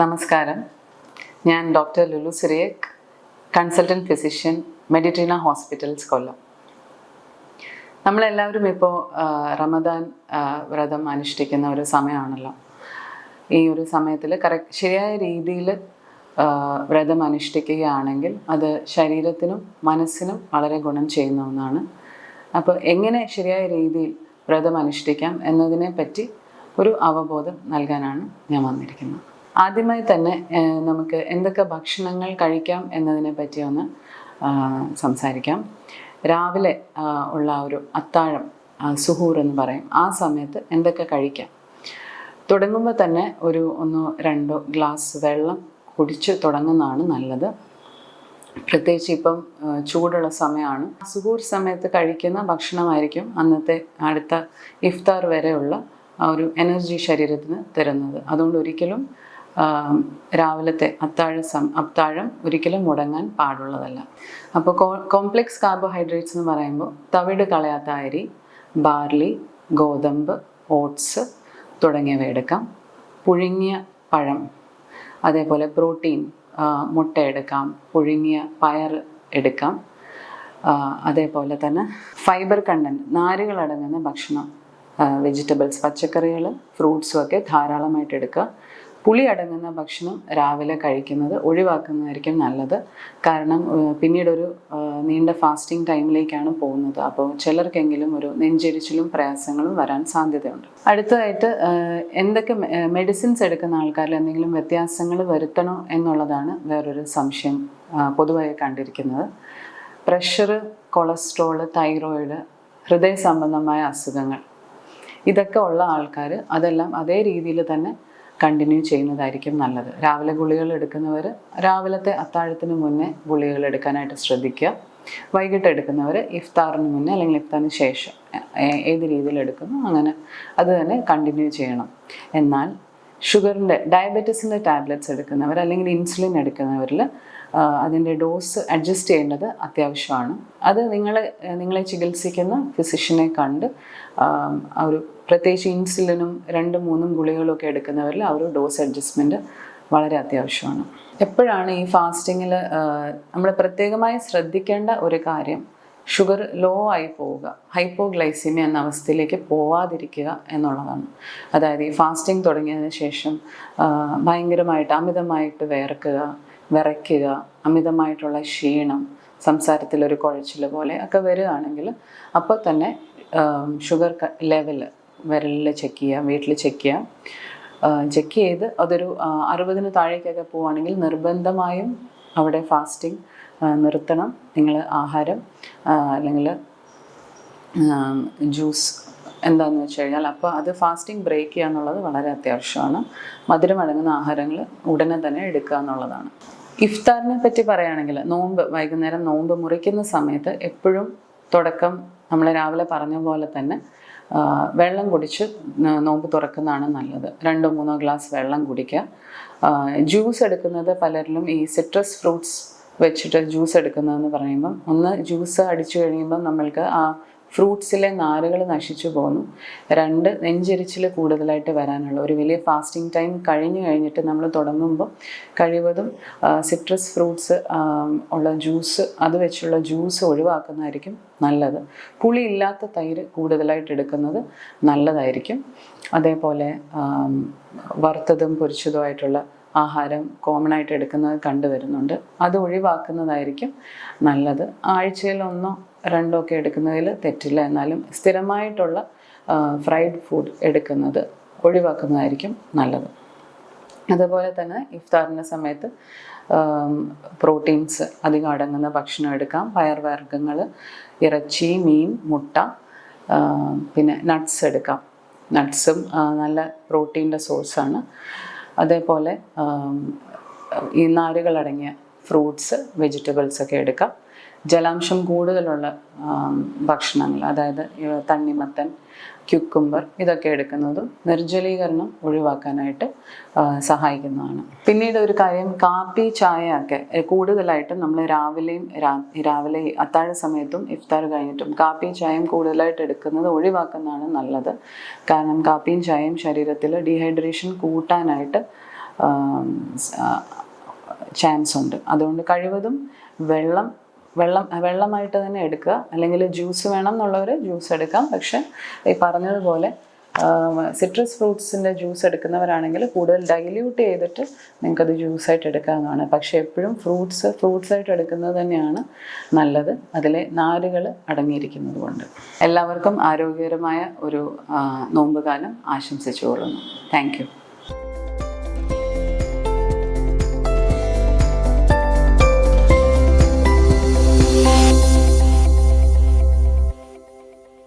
നമസ്കാരം. ഞാൻ doctor Lulu Cyriac consultant physician Meditrina hospitals Kollam. നമ്മളെല്ലാവരും ഇപ്പോൾ റമദാൻ വ്രതം അനുഷ്ഠിക്കുന്ന ഒരു സമയമാണല്ലോ. ഈ ഒരു സമയത്തിൽ കറക്റ്റ് ശരിയായ രീതിയിൽ വ്രതം അനുഷ്ഠിക്കുകയാണെങ്കിൽ അത് ശരീരത്തിനും മനസ്സിനും വളരെ ഗുണം ചെയ്യുന്ന ഒന്നാണ്. അപ്പോൾ എങ്ങനെ ശരിയായ രീതിയിൽ വ്രതം അനുഷ്ഠിക്കാം എന്നതിനെ പറ്റി ഒരു അവബോധം നൽകാനാണ് ഞാൻ വന്നിരിക്കുന്നത്. ആദ്യമായി തന്നെ നമുക്ക് എന്തൊക്കെ ഭക്ഷണങ്ങൾ കഴിക്കാം എന്നതിനെ പറ്റി ഒന്ന് സംസാരിക്കാം. രാവിലെ ഉള്ള ഒരു അത്താഴം സുഹൂർ എന്ന് പറയും. ആ സമയത്ത് എന്തൊക്കെ കഴിക്കാം? തുടങ്ങുമ്പോൾ തന്നെ ഒരു ഒന്നോ രണ്ടോ ഗ്ലാസ് വെള്ളം കുടിച്ച് തുടങ്ങുന്നതാണ് നല്ലത്. പ്രത്യേകിച്ച് ഇപ്പം ചൂടുള്ള സമയമാണ് സുഹൂർ സമയത്ത് കഴിക്കുന്ന ഭക്ഷണമായിരിക്കും അന്നത്തെ അടുത്ത ഇഫ്താർ വരെയുള്ള ആ ഒരു എനർജി ശരീരത്തിന് തരുന്നത്. അതുകൊണ്ട് ഒരിക്കലും രാവിലത്തെ അത്താഴ സം അത്താഴം ഒരിക്കലും മുടങ്ങാൻ പാടുള്ളതല്ല. അപ്പോൾ കോംപ്ലെക്സ് കാർബോഹൈഡ്രേറ്റ്സ് എന്ന് പറയുമ്പോൾ തവിട് കളയാത്ത അരി ബാർലി ഗോതമ്പ് ഓട്സ് തുടങ്ങിയവ എടുക്കാം. പുഴുങ്ങിയ പഴം അതേപോലെ പ്രോട്ടീൻ മുട്ട എടുക്കാം. പുഴുങ്ങിയ പയർ എടുക്കാം. അതേപോലെ തന്നെ ഫൈബർ കണ്ടന്റ് നാരുകളടങ്ങുന്ന ഭക്ഷണം വെജിറ്റബിൾസ് പച്ചക്കറികൾ ഫ്രൂട്ട്സും ഒക്കെ ധാരാളമായിട്ട് എടുക്കുക. പുളി അടങ്ങുന്ന ഭക്ഷണം രാവിലെ കഴിക്കുന്നത് ഒഴിവാക്കുന്നതായിരിക്കും നല്ലത്. കാരണം പിന്നീട് പിന്നീടൊരു നീണ്ട ഫാസ്റ്റിംഗ് ടൈമിലേക്കാണ് പോകുന്നത്. അപ്പോൾ ചിലർക്കെങ്കിലും ഒരു നെഞ്ചരിച്ചിലും പ്രയാസങ്ങളും വരാൻ സാധ്യതയുണ്ട്. അടുത്തതായിട്ട് എന്തൊക്കെ മെഡിസിൻസ് എടുക്കുന്ന ആൾക്കാരിൽ എന്തെങ്കിലും വ്യത്യാസങ്ങൾ വരുത്തണോ എന്നുള്ളതാണ് വേറൊരു സംശയം പൊതുവായി കണ്ടിരിക്കുന്നത്. പ്രഷർ കൊളസ്ട്രോൾ തൈറോയിഡ് ഹൃദയ സംബന്ധമായ അസുഖങ്ങൾ ഇതൊക്കെ ഉള്ള ആൾക്കാർ അതെല്ലാം അതേ രീതിയിൽ തന്നെ കണ്ടിന്യൂ ചെയ്യുന്നതായിരിക്കും നല്ലത്. രാവിലെ ഗുളികൾ എടുക്കുന്നവർ രാവിലത്തെ അത്താഴത്തിന് മുന്നേ ഗുളികൾ എടുക്കാനായിട്ട് ശ്രദ്ധിക്കുക. വൈകിട്ട് എടുക്കുന്നവർ ഇഫ്താറിന് മുന്നേ അല്ലെങ്കിൽ ഇഫ്താറിന് ശേഷം ഏത് രീതിയിൽ എടുക്കുന്നു അങ്ങനെ അത് തന്നെ കണ്ടിന്യൂ ചെയ്യണം. എന്നാൽ ഷുഗറിന്റെ ഡയബറ്റീസിന്റെ ടാബ്ലറ്റ്സ് എടുക്കുന്നവർ അല്ലെങ്കിൽ ഇൻസുലിൻ എടുക്കുന്നവരിൽ അതിന്റെ ഡോസ് അഡ്ജസ്റ്റ് ചെയ്യേണ്ടത് അത്യാവശ്യമാണ്. അത് നിങ്ങൾ നിങ്ങളെ ചികിത്സിക്കുന്ന ഫിസിഷ്യനെ കണ്ട് ഒരു പ്രത്യേകിച്ച് ഇൻസുലിനും രണ്ടും മൂന്നും ഗുളികളൊക്കെ എടുക്കുന്നവരിൽ ആ ഒരു ഡോസ് അഡ്ജസ്റ്റ്മെന്റ് വളരെ അത്യാവശ്യമാണ്. എപ്പോഴാണ് ഈ ഫാസ്റ്റിങ്ങിൽ നമ്മൾ പ്രത്യേകമായി ശ്രദ്ധിക്കേണ്ട ഒരു കാര്യം ഷുഗർ ലോ ആയി പോവുക ഹൈപ്പോഗ്ലൈസിമിയ എന്ന അവസ്ഥയിലേക്ക് പോവാതിരിക്കുക എന്നുള്ളതാണ്. അതായത് ഈ ഫാസ്റ്റിംഗ് തുടങ്ങിയതിന് ശേഷം ഭയങ്കരമായിട്ട് അമിതമായിട്ട് വേർക്കുക വിറയ്ക്കുക അമിതമായിട്ടുള്ള ക്ഷീണം സംസാരത്തിലൊരു കുഴച്ചിൽ പോലെ ഒക്കെ വരികയാണെങ്കിൽ അപ്പോൾ തന്നെ ഷുഗർ ലെവൽ വിരലിൽ ചെക്ക് ചെയ്യുക വീട്ടിൽ ചെക്ക് ചെയ്യുക. ചെക്ക് ചെയ്ത് അതൊരു അറുപതിന് താഴേക്കൊക്കെ പോവുകയാണെങ്കിൽ നിർബന്ധമായും അവിടെ ഫാസ്റ്റിംഗ് നിർത്തണം. നിങ്ങൾ ആഹാരം അല്ലെങ്കിൽ ജ്യൂസ് എന്താണെന്ന് വെച്ച് കഴിഞ്ഞാൽ അപ്പോൾ അത് ഫാസ്റ്റിംഗ് ബ്രേക്ക് ചെയ്യുക എന്നുള്ളത് വളരെ അത്യാവശ്യമാണ്. മധുരം അടങ്ങുന്ന ആഹാരങ്ങൾ ഉടനെ തന്നെ എടുക്കുക എന്നുള്ളതാണ്. ഇഫ്താറിനെ പറ്റി പറയുകയാണെങ്കിൽ നോമ്പ് വൈകുന്നേരം നോമ്പ് മുറിക്കുന്ന സമയത്ത് എപ്പോഴും തുടക്കം നമ്മൾ രാവിലെ പറഞ്ഞ പോലെ തന്നെ വെള്ളം കുടിച്ച് നോമ്പ് തുറക്കുന്നതാണ് നല്ലത്. രണ്ടോ മൂന്നോ ഗ്ലാസ് വെള്ളം കുടിക്കുക. ജ്യൂസ് എടുക്കുന്നത് പലരിലും ഈ സിട്രസ് ഫ്രൂട്ട്സ് വെച്ചിട്ട് ജ്യൂസ് എടുക്കുന്നതെന്ന് പറയുമ്പം ഒന്ന് ജ്യൂസ് അടിച്ചു കഴിയുമ്പം നമ്മൾക്ക് ആ ഫ്രൂട്ട്സിലെ നാരുകൾ നശിച്ചു പോകുന്നു. രണ്ട് നെഞ്ചെരിച്ചിൽ കൂടുതലായിട്ട് വരാനുള്ള ഒരു വലിയ ഫാസ്റ്റിംഗ് ടൈം കഴിഞ്ഞു കഴിഞ്ഞിട്ട് നമ്മൾ തുടങ്ങുമ്പോൾ കഴിവതും സിട്രസ് ഫ്രൂട്ട്സ് ഉള്ള ജ്യൂസ് അത് വെച്ചുള്ള ജ്യൂസ് ഒഴിവാക്കുന്നതായിരിക്കും നല്ലത്. പുളി ഇല്ലാത്ത തൈര് കൂടുതലായിട്ട് എടുക്കുന്നത് നല്ലതായിരിക്കും. അതേപോലെ വറുത്തതും പൊരിച്ചതുമായിട്ടുള്ള ആഹാരം കോമൺ ആയിട്ട് എടുക്കുന്നത് കണ്ടുവരുന്നുണ്ട് അത് ഒഴിവാക്കുന്നതായിരിക്കും നല്ലത്. ആഴ്ചയിൽ ഒന്നോ രണ്ടോ ഒക്കെ എടുക്കുന്നതിൽ തെറ്റില്ല. എന്നാലും സ്ഥിരമായിട്ടുള്ള ഫ്രൈഡ് ഫുഡ് എടുക്കുന്നത് ഒഴിവാക്കുന്നതായിരിക്കും നല്ലത്. അതുപോലെ തന്നെ ഇഫ്താറിന്റെ സമയത്ത് പ്രോട്ടീൻസ് അധികം അടങ്ങുന്ന ഭക്ഷണം എടുക്കാം. പയർവർഗങ്ങൾ ഇറച്ചി മീൻ മുട്ട പിന്നെ നട്ട്സ് എടുക്കാം. നട്ട്സും നല്ല പ്രോട്ടീന്റെ സോഴ്സാണ് അതേപോലെ ഈ നാരുകളടങ്ങിയ ഫ്രൂട്ട്സ് വെജിറ്റബിൾസ് ഒക്കെ എടുക്കാം. ജലാംശം കൂടുതലുള്ള ഭക്ഷണങ്ങൾ അതായത് തണ്ണിമത്തൻ ക്യുക്കുംബർ ഇതൊക്കെ എടുക്കുന്നത് നിർജലീകരണം ഒഴിവാക്കാനായിട്ട് സഹായിക്കുന്നതാണ്. പിന്നീട് ഒരു കാര്യം കാപ്പി ചായ ഒക്കെ കൂടുതലായിട്ടും നമ്മൾ രാവിലെയും രാവിലെ അത്താഴ സമയത്തും ഇഫ്താർ കഴിഞ്ഞിട്ടും കാപ്പി ചായയും കൂടുതലായിട്ട് എടുക്കുന്നത് ഒഴിവാക്കുന്നതാണ് നല്ലത്. കാരണം കാപ്പിയും ചായയും ശരീരത്തിൽ ഡീഹൈഡ്രേഷൻ കൂട്ടാനായിട്ട് ചാൻസ് ഉണ്ട് അതുകൊണ്ട് കഴിവതും വെള്ളം വെള്ളം വെള്ളമായിട്ട് തന്നെ എടുക്കുക. അല്ലെങ്കിൽ ജ്യൂസ് വേണം എന്നുള്ളവർ ജ്യൂസ് എടുക്കാം. പക്ഷെ ഈ പറഞ്ഞതുപോലെ സിട്രസ് ഫ്രൂട്ട്സിന്റെ ജ്യൂസ് എടുക്കുന്നവരാണെങ്കിൽ കൂടുതൽ ഡൈല്യൂട്ട് ചെയ്തിട്ട് നിങ്ങൾക്കത് ജ്യൂസായിട്ട് എടുക്കാവുന്നതാണ്. പക്ഷേ എപ്പോഴും ഫ്രൂട്ട്സ് ഫ്രൂട്ട്സ് ആയിട്ട് എടുക്കുന്നത് തന്നെയാണ് നല്ലത്. അതിലെ നാരുകൾ അടങ്ങിയിരിക്കുന്നത് കൊണ്ട്. എല്ലാവർക്കും ആരോഗ്യകരമായ ഒരു നോമ്പുകാലം ആശംസിച്ചു കൊള്ളുന്നു താങ്ക്